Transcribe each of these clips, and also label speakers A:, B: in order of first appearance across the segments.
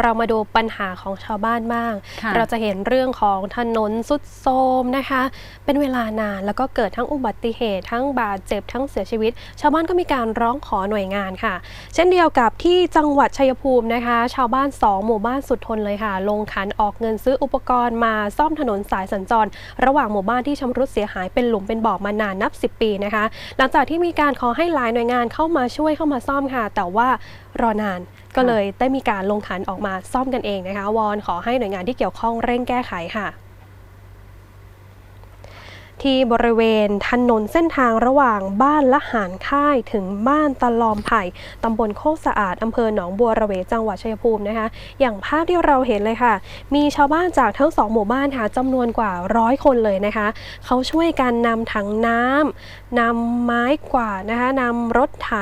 A: เรามาดูปัญหาของชาวบ้านบ้าง
B: ค่ะ
A: เราจะเห็นเรื่องของถนนสุดโทรมนะคะ เป็นเวลานานแล้วก็เกิดทั้งอุบัติเหตุ ทั้งบาดเจ็บทั้งเสียชีวิต ชาวบ้านก็มีการร้องขอหน่วยงานค่ะ เช่นเดียวกับที่จังหวัดชัยภูมินะคะ ชาวบ้าน 2 หมู่บ้านสุดทนเลยค่ะ ลงขันออกเงินซื้ออุปกรณ์มาซ่อมถนนสายสัญจร ระหว่างหมู่บ้านที่ชำรุดเสียหายเป็นหลุมเป็นบ่อมานานนับ 10 ปีนะคะ หลังจากที่มีการขอให้หลายหน่วยงานเข้ามาช่วยเข้ามาซ่อมค่ะ แต่ว่ารอนาน ก็เลยได้มีการลงขันออกมาซ่อมกันเองนะคะวอนขอให้หน่วยงานที่เกี่ยวข้องเร่งแก้ไขค่ะ ที่บริเวณถนนเส้นทางระหว่างบ้านละหารค่ายถึงบ้านตะลอมไผ่ตำบลโคกสะอาดอำเภอหนองบัวระเวจังหวัดชัยภูมินะคะ อย่างภาพที่เราเห็นเลยค่ะ มีชาวบ้านจากทั้งสองหมู่บ้านค่ะจำนวนกว่าร้อยคนเลยนะคะ เขาช่วยกันนำถังน้ำนำไม้กวาดนะคะนำรถไถ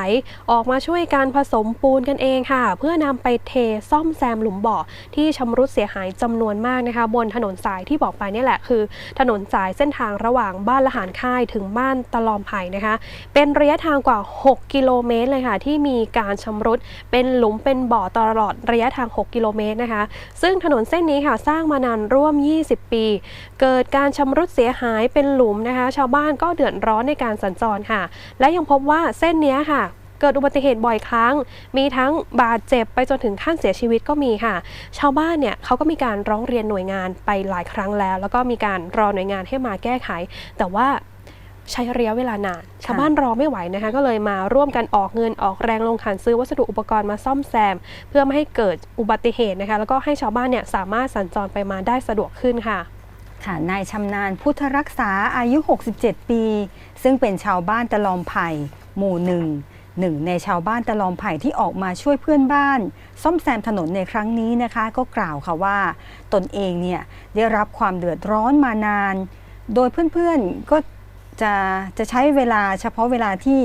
A: ออกมาช่วยการผสมปูนกันเองค่ะ เพื่อนำไปเทซ่อมแซมหลุมบ่อที่ชำรุดเสียหายจำนวนมากนะคะ บนถนนสายที่บอกไปนี่แหละคือ ถนนสายเส้นทางระหว่างบ้านละหารค่ายถึงบ้านตะลอมไผ่นะคะ เป็นระยะทางกว่า 6 กิโลเมตรเลยค่ะที่มีการชำรุดเป็นหลุมเป็นบ่อตลอดระยะทาง 6 กิโลเมตรนะคะ ซึ่งถนนเส้นนี้ค่ะสร้างมานานร่วม 20 ปี เกิดการชำรุดเสียหายเป็นหลุมนะคะ ชาวบ้านก็เดือดร้อนในการสัญจรค่ะ และยังพบว่าเส้นนี้ค่ะ เกิดอุบัติเหตุบ่อยครั้ง มีทั้งบาดเจ็บไปจนถึงขั้นเสียชีวิตก็มีค่ะ ชาวบ้านเนี่ยเขาก็มีการร้องเรียนหน่วยงานไปหลายครั้งแล้ว แล้วก็มีการรอหน่วยงานให้มาแก้ไข แต่ว่าใช้ระยะเวลานาน ชาวบ้านรอไม่ไหวนะคะ ก็เลยมาร่วมกันออกเงินออกแรงลงขันซื้อวัสดุอุปกรณ์มาซ่อมแซม เพื่อไม่ให้เกิดอุบัติเหตุนะคะ แล้วก็ให้ชาวบ้านเนี่ยสามารถสัญจรไปมาได้สะดวกขึ้นค่ะ
B: ค่ะนายชำนาญพุทธรักษาอายุ 67 ปี ซึ่งเป็นชาวบ้านตะลอมไผ่หมู่หนึ่ง หนึ่งในชาวบ้านตะลอมไผ่ที่ออกมาช่วยเพื่อนบ้าน ซ่อมแซมถนนในครั้งนี้นะคะ ก็กล่าวค่ะว่า ตนเองเนี่ยได้รับความเดือดร้อนมานาน โดยเพื่อนๆก็จะจะใช้เวลาเฉพาะเวลาที่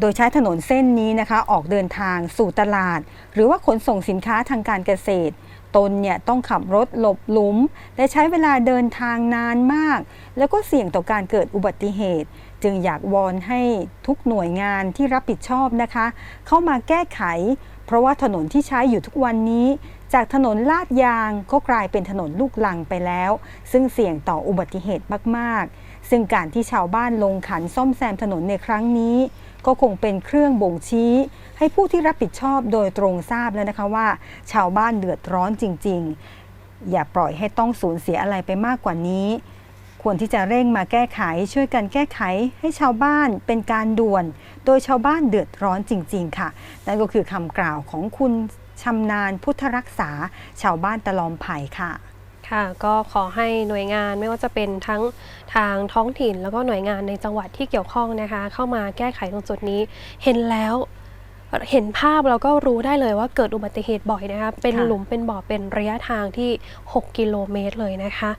B: โดยใช้ถนนเส้นนี้นะคะ ออกเดินทางสู่ตลาด หรือว่าขนส่งสินค้าทางการเกษตร ตนเนี่ยต้องขับรถหลบหลุม และใช้เวลาเดินทางนานมาก แล้วก็เสี่ยงต่อการเกิดอุบัติเหตุ จึงอยากวอนให้ทุกหน่วยงานที่รับผิดชอบนะคะ เข้ามาแก้ไข เพราะว่าถนนที่ใช้อยู่ทุกวันนี้ จากถนนลาดยางก็กลายเป็นถนนลูกลังไปแล้ว ซึ่งเสี่ยงต่ออุบัติเหตุมากๆ ซึ่งการที่ชาวบ้านลงขันซ่อมแซมถนนในครั้งนี้ก็คงเป็นเครื่องบ่งชี้ ให้ผู้ที่รับผิดชอบโดยตรงทราบแล้วนะคะว่า ชาวบ้านเดือดร้อนจริง ๆ อย่าปล่อยให้ต้องสูญเสียอะไรไปมากกว่านี้ ควรที่จะเร่งมาแก้ไขช่วยกันแก้ไขให้ชาวบ้านเป็นการด่วน โดยชาวบ้านเดือดร้อนจริง ๆ ค่ะ นั่นก็คือคำกล่าวของคุณชำนาญพุทธรักษาชาวบ้านตะลอมไผ่ค่ะ
A: ค่ะก็ขอให้หน่วยงานไม่ว่าจะเป็นทั้งทางท้องถิ่น แล้วก็หน่วยงานในจังหวัดที่เกี่ยวข้องนะคะ เข้ามาแก้ไขตรงจุดนี้ เห็นแล้ว เห็นภาพเราก็รู้ได้เลยว่าเกิดอุบัติเหตุบ่อยนะคะเป็นหลุมเป็นบ่อเป็นระยะทางที่ 6 กิโลเมตรเลยนะคะ